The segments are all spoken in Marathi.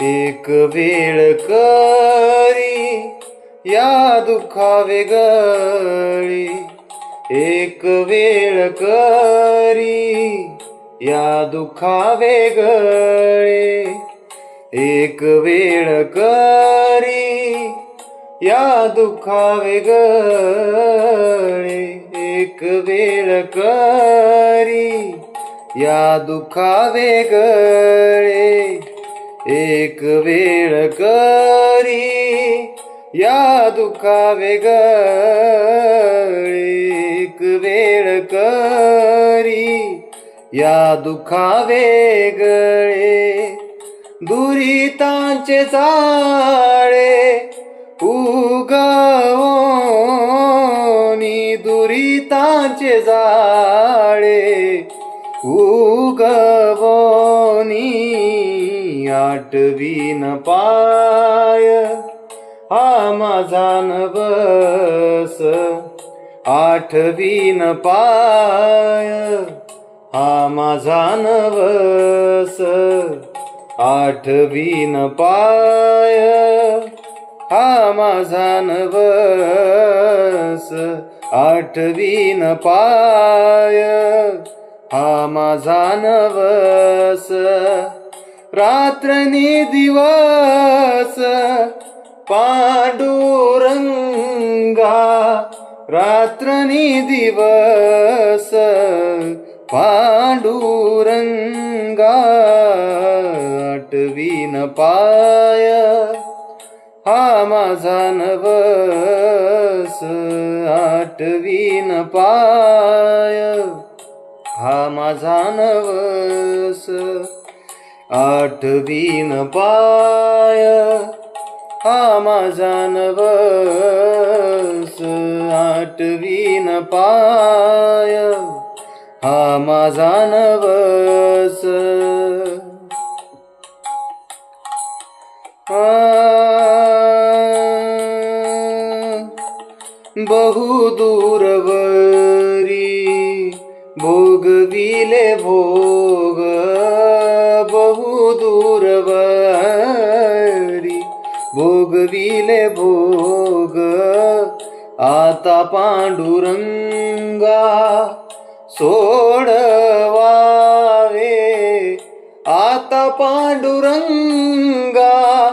एक वेळ करी या दुःखा वेगळी एक वेळ करी या दुःखा वेगळे एक वेळ करी या दुःखा वेगळे एक वेळ करी या दुखा वेगळे एक वेळ करी. या दुखा वेगळे एक वेळ करी. या दुखा वेगळे दुरितांचे जाळे उगवणी दुरितांचे जाळे आठवीन पाय हा माझा नवस. आठवीन पाय हा माझा नवस. आठवीन पाय हा माझा नवस. आठवीन पाय हा माझा नवस. रात्रनी दिवस पांडुरंगा रात्रनी दिवस पांडुरंगा आठवीन पाय हा माझा नवस आठवीन पाय हा माझा नवस आठवीन पाय हा माझा नवस. आठवीन पाय हा माझा नवस. बहुदूरवरी भोगविले भोग भोगविले भोग. आता पांडुरंगा सोडवावे. आता पांडुरंगा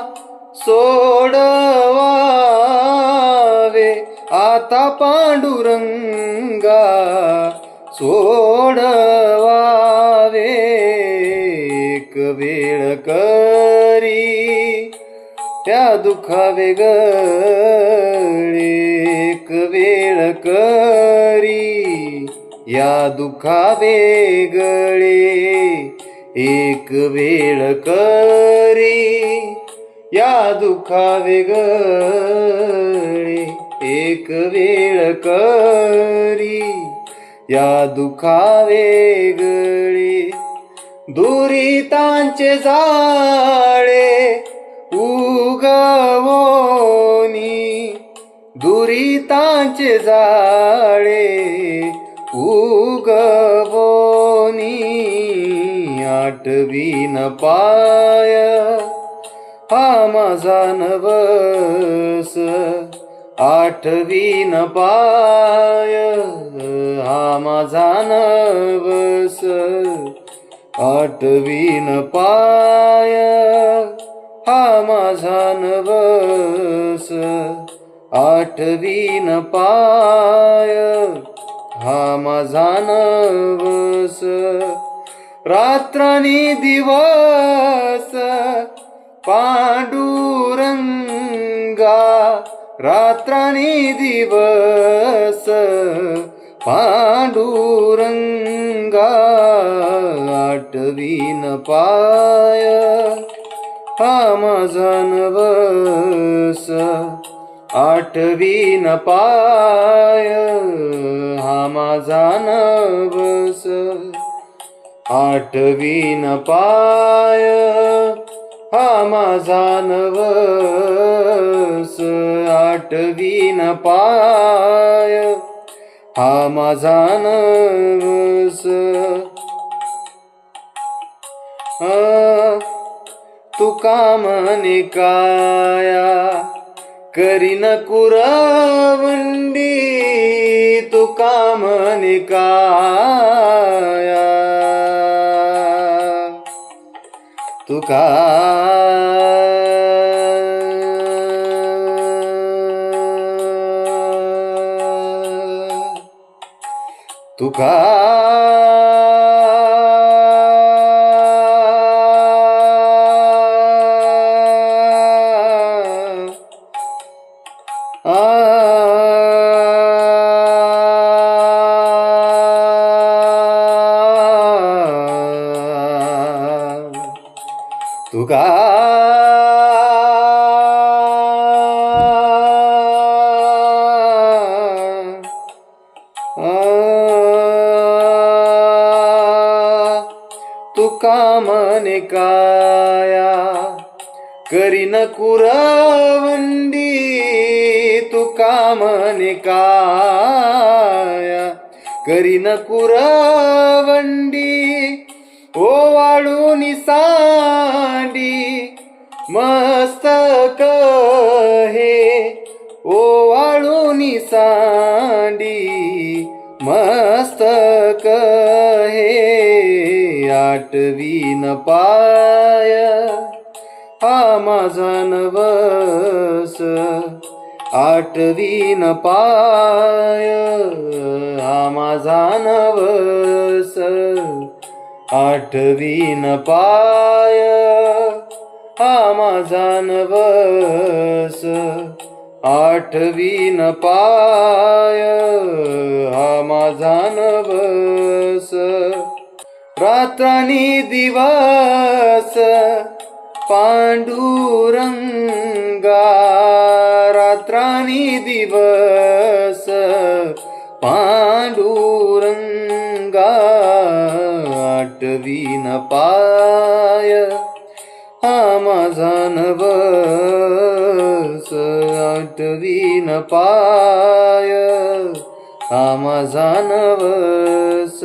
सोडवावे. आता पांडुरंगा सोडवावे. एक वेळ करी. त्या दुःखा वेगळे. एक वेळ करी या दुःखा वेगळे. एक वेळ करी या दुःखा वेगळे. एक वेळ करी या दुःखा वेगळे. दुरितांचे जाळे उगवोनी दुरितांचे जाळे उगवोनी आठवीन पाय हा माझा नवस आठवीन पाय हा माझा नवस आठवीन पाय. हा माझा नवस आठवीन पाय. हा माझा नवस रात्रानी दिवस पांडुरंगा. रात्रानी दिवस पांडुरंगा. आठवीन पाय. हा माझा नवस आठवीन पाय हा माझा नवस. आठवीन पाय हा माझा नवस. आठवीन पाय हा माझा नवस. तुका म्हणे काया करीन कुरवंडी तुका म्हणे काया. तुका तुका तुका तुका म्हणे काया करीन कुरवंडी तुका म्हणे काया करीन कुरवंडी आठवीन पाय. हा माझा नवस. आठवीन पाय. हा माझा नवस. आठवीन पाय. हा माझा नवस. आठवीन पाय. हा माझा नवस. रात्रानी दिवस पांडुरंगा रात्रानी दिवस पांडुरंगा आठवीन पाय हा माझा नवस आठवीन पाय हा माझा नवस.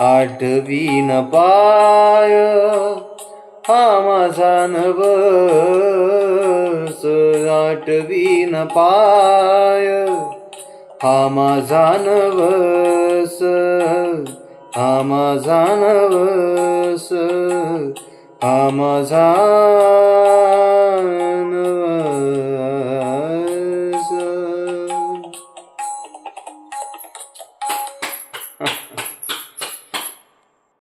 आठवीन पाय हा माझा नवस. आठवीन पाय हा माझा नवस. हा माझा नवस. हा माझा नवस.